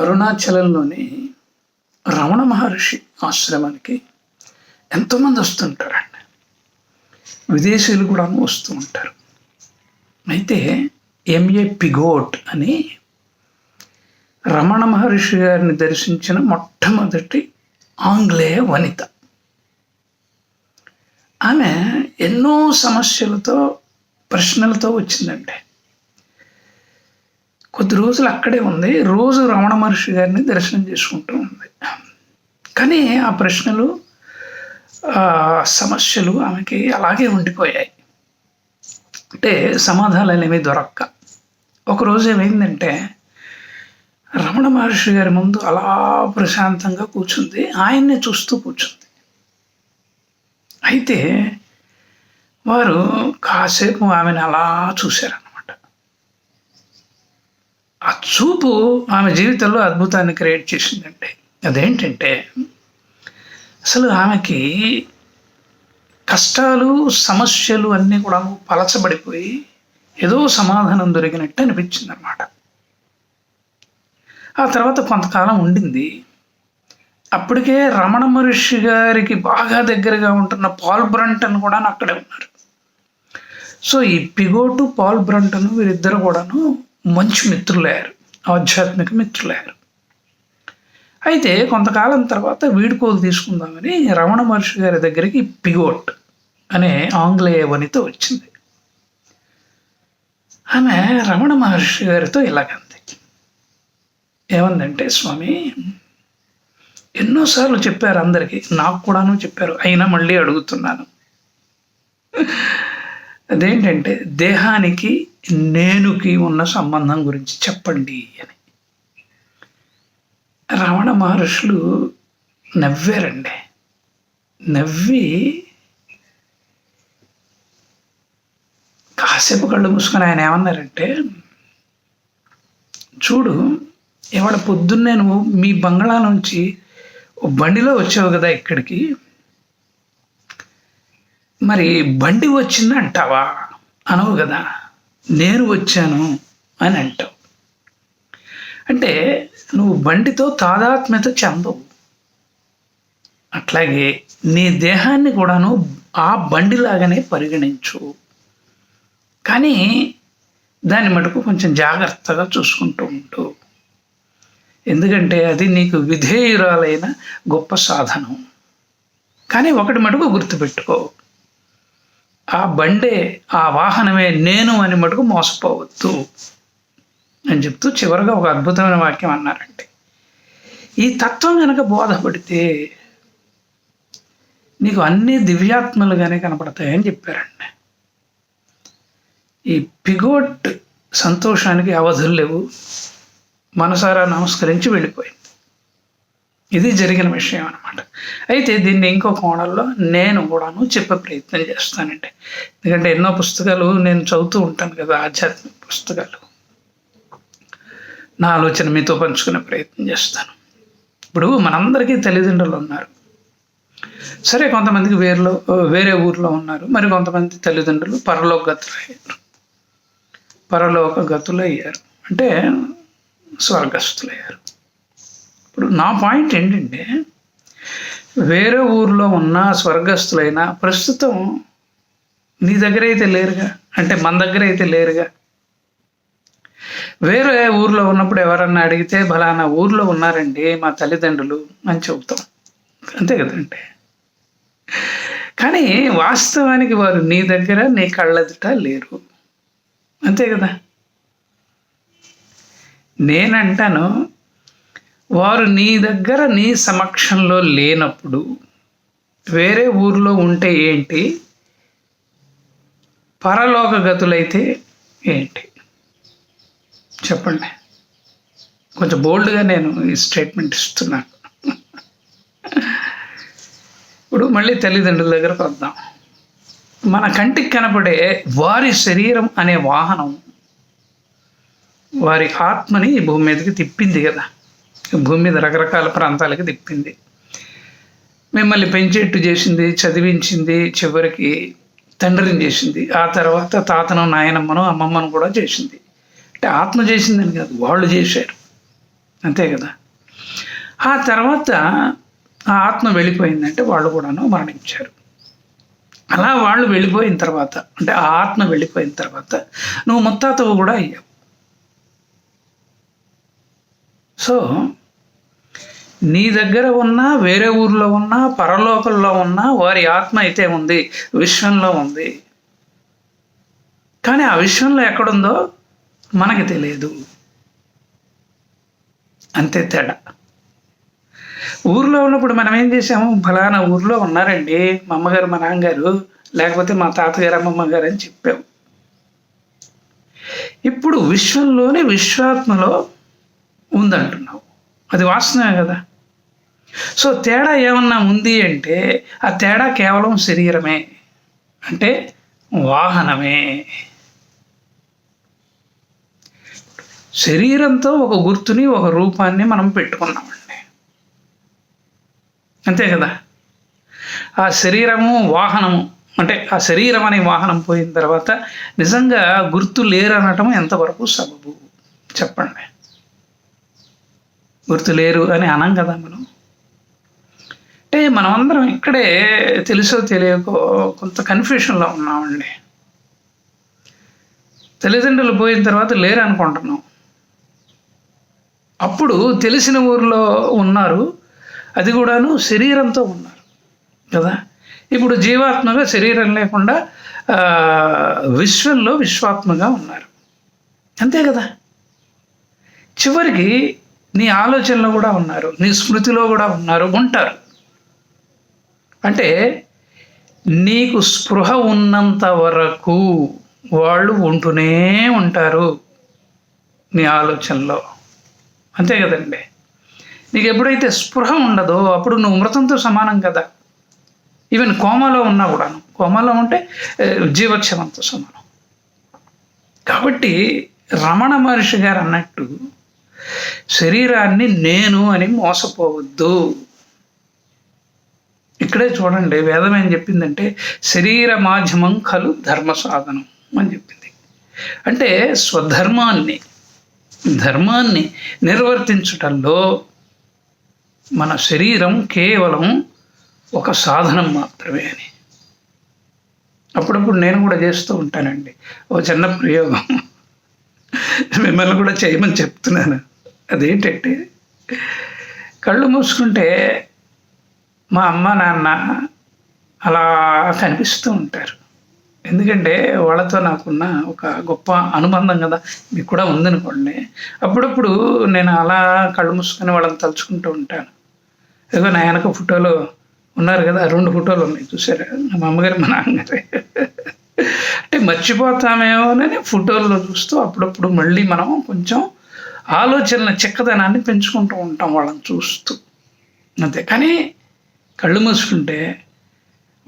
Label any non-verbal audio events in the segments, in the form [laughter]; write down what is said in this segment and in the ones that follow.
అరుణాచలంలోని రమణ మహర్షి ఆశ్రమానికి ఎంతోమంది వస్తుంటారండి. విదేశీయులు కూడా వస్తూ ఉంటారు. అయితే ఎంఏ పిగోట్ అని రమణ మహర్షి గారిని దర్శించిన మొట్టమొదటి ఆంగ్లేయ వనిత. ఆమె ఎన్నో సమస్యలతో ప్రశ్నలతో వచ్చిందండి. కొద్ది రోజులు అక్కడే ఉంది. రోజు రమణ మహర్షి గారిని దర్శనం చేసుకుంటూ ఉంది. కానీ ఆ ప్రశ్నలు సమస్యలు ఆమెకి అలాగే ఉండిపోయాయి. అంటే సమాధానాలు ఏమీ దొరక్క. ఒకరోజు ఏమైందంటే రమణ మహర్షి గారి ముందు అలా ప్రశాంతంగా కూర్చుంది. ఆయన్నే చూస్తూ కూర్చుంది. అయితే వారు కాసేపు ఆమెను అలా చూశారు. చూపు ఆమె జీవితంలో అద్భుతాన్ని క్రియేట్ చేసిందండి అదేంటంటే అసలు ఆమెకి కష్టాలు సమస్యలు అన్నీ కూడా పలచబడిపోయి ఏదో సమాధానం దొరికినట్టు అనిపించింది అనమాట ఆ తర్వాత కొంతకాలం ఉండింది. అప్పటికే రమణ మహర్షి గారికి బాగా దగ్గరగా ఉంటున్న పాల్ బ్రంటన్ కూడా అక్కడే ఉన్నారు. సో ఈ పిగోటు పాల్ బ్రంటన్ వీరిద్దరు కూడాను మంచి మిత్రులయ్యారు. ఆధ్యాత్మిక మిత్రులయ్యారు అయితే కొంతకాలం తర్వాత వీడుకోలు తీసుకుందామని రమణ మహర్షి గారి దగ్గరికి పిగోట్ అనే ఆంగ్లేయ వనిత వచ్చింది. ఆమె రమణ మహర్షి గారితో ఇలాగంది ఏమందంటే స్వామి ఎన్నోసార్లు చెప్పారు అందరికీ నాకు కూడాను చెప్పారు అయినా మళ్ళీ అడుగుతున్నాను. అదేంటంటే దేహానికి నేనుకి ఉన్న సంబంధం గురించి చెప్పండి అని. రమణ మహర్షులు నవ్వారండి. నవ్వి కాసేపు కళ్ళు మూసుకొని ఆయన ఏమన్నారంటే చూడు ఇవాళ పొద్దున్నే నువ్వు మీ బంగ్లా నుంచి బండిలో వచ్చావు కదా ఇక్కడికి మరి బండి వచ్చింది అంటావా? అనవు కదా. నేను వచ్చాను అని అంటావు. అంటే నువ్వు బండితో తాదాత్మ్యత చెందవు. అట్లాగే నీ దేహాన్ని కూడాను ఆ బండిలాగానే పరిగణించు. కానీ దాని మటుకు కొంచెం జాగ్రత్తగా చూసుకుంటూ ఉంటూ ఎందుకంటే అది నీకు విధేయురాలైన గొప్ప సాధనం. కానీ ఒకటి మటుకు గుర్తుపెట్టుకో. ఆ బండే ఆ వాహనమే నేను అని మటుకు మోసపోవద్దు అని చెప్తూ చివరిగా ఒక అద్భుతమైన వాక్యం అన్నారంటే ఈ తత్వం కనుక బోధపడితే నీకు అన్ని దివ్యాత్మలుగానే కనపడతాయని చెప్పారండి ఈ పిగోట్ సంతోషానికి అవధులు లేవు. మనసారా నమస్కరించి వెళ్ళిపోయింది ఇది జరిగిన విషయం అనమాట అయితే దీన్ని ఇంకో కోణంలో నేను కూడాను చెప్పే ప్రయత్నం చేస్తానండి. ఎందుకంటే ఎన్నో పుస్తకాలు నేను చదువుతూ ఉంటాను కదా ఆధ్యాత్మిక పుస్తకాలు. నా ఆలోచన మీతో పంచుకునే ప్రయత్నం చేస్తాను. ఇప్పుడు మనందరికీ తల్లిదండ్రులు ఉన్నారు. సరే కొంతమందికి వేరులో వేరే ఊర్లో ఉన్నారు. మరి కొంతమంది తల్లిదండ్రులు పరలోక గతులు అయ్యారు పరలోక గతులు అయ్యారు అంటే స్వర్గస్థులయ్యారు. ఇప్పుడు నా పాయింట్ ఏంటంటే వేరే ఊర్లో ఉన్న స్వర్గస్థులైనా ప్రస్తుతం నీ దగ్గర అయితే లేరుగా అంటే మన దగ్గర అయితే లేరుగా. వేరే ఊర్లో ఉన్నప్పుడు ఎవరన్నా అడిగితే బలానా ఊర్లో ఉన్నారండి మా తల్లిదండ్రులు అని చెబుతాం. అంతే కదంటే కానీ వాస్తవానికి వారు నీ దగ్గర నీ కళ్ళదిట లేరు. అంతే కదా. నేనంటాను వారు నీ దగ్గర నీ సమక్షంలో లేనప్పుడు వేరే ఊర్లో ఉంటే ఏంటి? పరలోక గతులైతే ఏంటి? చెప్పండి. కొంచెం బోల్డ్గా నేను ఈ స్టేట్మెంట్ ఇస్తున్నాను. ఇప్పుడు మళ్ళీ తల్లిదండ్రుల దగ్గర వద్దాం మన కంటికి కనపడే వారి శరీరం అనే వాహనం వారి ఆత్మని భూమి మీదకి తిప్పింది కదా. భూమి మీద రకరకాల ప్రాంతాలకి తిప్పింది. మిమ్మల్ని పెంచేట్టు చేసింది చదివించింది చివరికి తండ్రిని చేసింది. ఆ తర్వాత తాతను నాయనమ్మను అమ్మమ్మను కూడా చేసింది. అంటే ఆత్మ చేసిందని కాదు వాళ్ళు చేశారు. అంతే కదా? ఆ తర్వాత ఆ ఆత్మ వెళ్ళిపోయిందంటే వాళ్ళు కూడాను మరణించారు. అలా వాళ్ళు వెళ్ళిపోయిన తర్వాత అంటే ఆ ఆత్మ వెళ్ళిపోయిన తర్వాత నువ్వు ముత్తాతవు కూడా అయ్యావు. సో నీ దగ్గర ఉన్న వేరే ఊర్లో ఉన్న పరలోకంలో ఉన్న వారి ఆత్మ అయితే ఉంది విశ్వంలో ఉంది. కానీ ఆ విశ్వంలో ఎక్కడుందో మనకి తెలియదు. అంతే తేడా. ఊర్లో ఉన్నప్పుడు మనం ఏం చేసాము ఫలానా ఊర్లో ఉన్నారండి మా అమ్మగారు మా నాన్నగారు లేకపోతే మా తాతగారు అమ్మమ్మ గారు అని చెప్పాము. ఇప్పుడు విశ్వంలోని విశ్వాత్మలో ఉందంటున్నావు. అది వాస్తవమే కదా? సో తేడా ఏమన్నా ఉంది అంటే ఆ తేడా కేవలం శరీరమే. అంటే వాహనమే. శరీరంతో ఒక గుర్తుని ఒక రూపాన్ని మనం పెట్టుకున్నామండి. అంతే కదా? ఆ శరీరము వాహనము అంటే ఆ శరీరం అనే వాహనం పోయిన తర్వాత నిజంగా గుర్తు లేరనటం ఎంతవరకు సబబు? చెప్పండి. గుర్తు లేరు అని అనం కదా మనం? అంటే మనమందరం ఇక్కడే తెలుసో తెలియకో కొంత కన్ఫ్యూషన్లో ఉన్నామండి. తల్లిదండ్రులు పోయిన తర్వాత లేరు అనుకుంటున్నాం అప్పుడు తెలిసిన ఊర్లో ఉన్నారు అది కూడాను శరీరంతో ఉన్నారు కదా? ఇప్పుడు జీవాత్మగా శరీరం లేకుండా విశ్వంలో విశ్వాత్మగా ఉన్నారు. అంతే కదా? చివరికి నీ ఆలోచనలో కూడా ఉన్నారు నీ స్మృతిలో కూడా ఉన్నారు ఉంటారు. అంటే నీకు స్పృహ ఉన్నంత వరకు వాళ్ళు ఉంటూనే ఉంటారు నీ ఆలోచనలో. అంతే కదండి. నీకు ఎప్పుడైతే స్పృహ ఉండదో అప్పుడు నువ్వు మృతంతో సమానం కదా. ఈవెన్ కోమాలో ఉన్నా కూడాను. కోమాలో ఉంటే జీవక్షమంతో సమానం. కాబట్టి రమణ మహర్షి గారు అన్నట్టు శరీరాన్ని నేను అని మోసపోవద్దు. ఇక్కడే చూడండి వేదం ఏం చెప్పిందంటే శరీర మాధ్యమం కలు ధర్మ సాధనం అని చెప్పింది. అంటే స్వధర్మాన్ని ధర్మాన్ని నిర్వర్తించటంలో మన శరీరం కేవలం ఒక సాధనం మాత్రమే అని. అప్పుడప్పుడు నేను కూడా చేస్తూ ఉంటానండి. ఓ చిన్న ప్రయోగం. మిమ్మల్ని కూడా చేయమని చెప్తున్నాను. అదేంటంటే కళ్ళు మూసుకుంటే మా అమ్మ నాన్న అలా కనిపిస్తూ ఉంటారు. ఎందుకంటే వాళ్ళతో నాకున్న ఒక గొప్ప అనుబంధం కదా మీకు కూడా ఉందనుకోండి. అప్పుడప్పుడు నేను అలా కళ్ళు మూసుకొని వాళ్ళని తలుచుకుంటూ ఉంటాను. ఏదో నా వెనక ఫోటోలు ఉన్నారు కదా రెండు ఫోటోలు ఉన్నాయి చూసారా? మా అమ్మగారు మా నాన్నగారే. అంటే మర్చిపోతామేమోనని ఫోటోల్లో చూస్తూ అప్పుడప్పుడు మళ్ళీ మనం కొంచెం ఆలోచనల చిక్కదనాన్ని పెంచుకుంటూ ఉంటాం వాళ్ళని చూస్తూ. అంతే. కానీ కళ్ళు మూసుకుంటే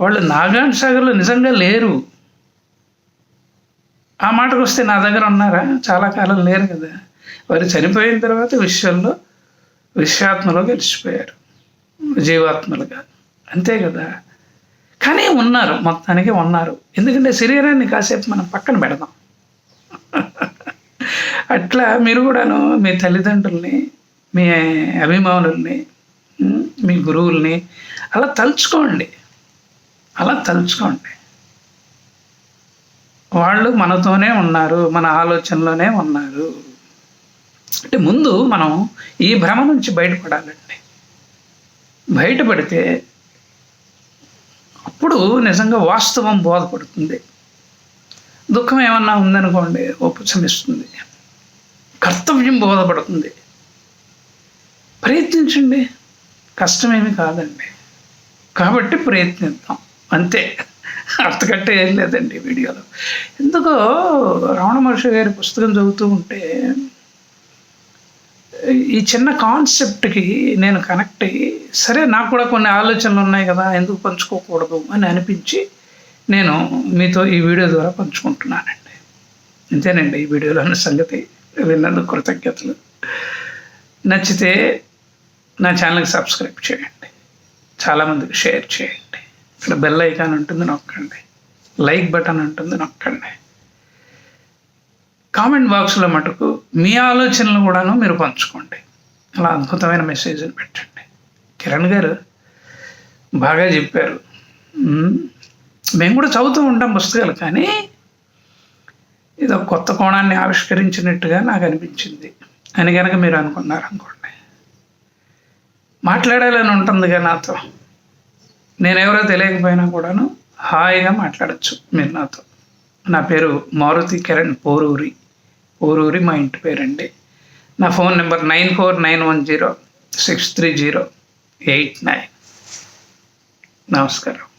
వాళ్ళు నాగాన్ సాగర్లో నిజంగా లేరు. ఆ మాటకు వస్తే నా దగ్గర ఉన్నారా? చాలా కాలం లేరు కదా. వారు చనిపోయిన తర్వాత విశ్వంలో విశ్వాత్మలో గెలిచిపోయారు. జీవాత్మలుగా అంతే కదా. కానీ ఉన్నారు మొత్తానికి ఉన్నారు. ఎందుకంటే శరీరాన్ని కాసేపు మనం పక్కన పెడదాం. [laughs] అట్లా మీరు కూడాను మీ తల్లిదండ్రుల్ని మీ అభిమానుల్ని మీ గురువుల్ని అలా తలుచుకోండి. అలా తలుచుకోండి. వాళ్ళు మనతోనే ఉన్నారు మన ఆలోచనలోనే ఉన్నారు. అంటే ముందు మనం ఈ భ్రమ నుంచి బయటపడాలండి. బయటపడితే అప్పుడు నిజంగా వాస్తవం బోధపడుతుంది. దుఃఖం ఏమన్నా ఉందనుకోండి ఉపశమిస్తుంది కర్తవ్యం బోధపడుతుంది. ప్రయత్నించండి. కష్టమేమి కాదండి. కాబట్టి ప్రయత్నిద్దాం. అంతే. అంతకంటే ఏం లేదండి వీడియోలో. ఎందుకో రమణ మహర్షి గారి పుస్తకం చదువుతూ ఉంటే ఈ చిన్న కాన్సెప్ట్కి నేను కనెక్ట్ అయ్యి సరే నాకు కూడా కొన్ని ఆలోచనలు ఉన్నాయి కదా ఎందుకు పంచుకోకూడదు అని అనిపించి నేను మీతో ఈ వీడియో ద్వారా పంచుకుంటున్నానండి. అంతేనండి ఈ వీడియోలోని సంగతి. విన్నందుకు కృతజ్ఞతలు. నచ్చితే నా ఛానల్కి సబ్స్క్రైబ్ చేయండి. చాలామందికి షేర్ చేయండి. ఇక్కడ బెల్ ఐకాన్ ఉంటుంది నొక్కండి. లైక్ బటన్ ఉంటుంది నొక్కండి. కామెంట్ బాక్స్లో మటుకు మీ ఆలోచనలు కూడాను మీరు పంచుకోండి. అలా అద్భుతమైన మెసేజ్ని పెట్టండి. కిరణ్ గారు బాగా చెప్పారు. మేము కూడా చదువుతూ ఉంటాం పుస్తకాలు కానీ ఇదో కొత్త కోణాన్ని ఆవిష్కరించినట్టుగా నాకు అనిపించింది. అని కనుక మీరు అనుకున్నారనుకోండి. మాట్లాడాలని ఉంటుందిగా నాతో. నేనెవరో తెలియకపోయినా కూడాను హాయిగా మాట్లాడచ్చు మీరు నాతో. నా పేరు మారుతి కిరణ్ పోరూరి. పోరూరి మా ఇంటి పేరండి. నా phone number nine four nine one zero six three zero eight nine. నమస్కారం.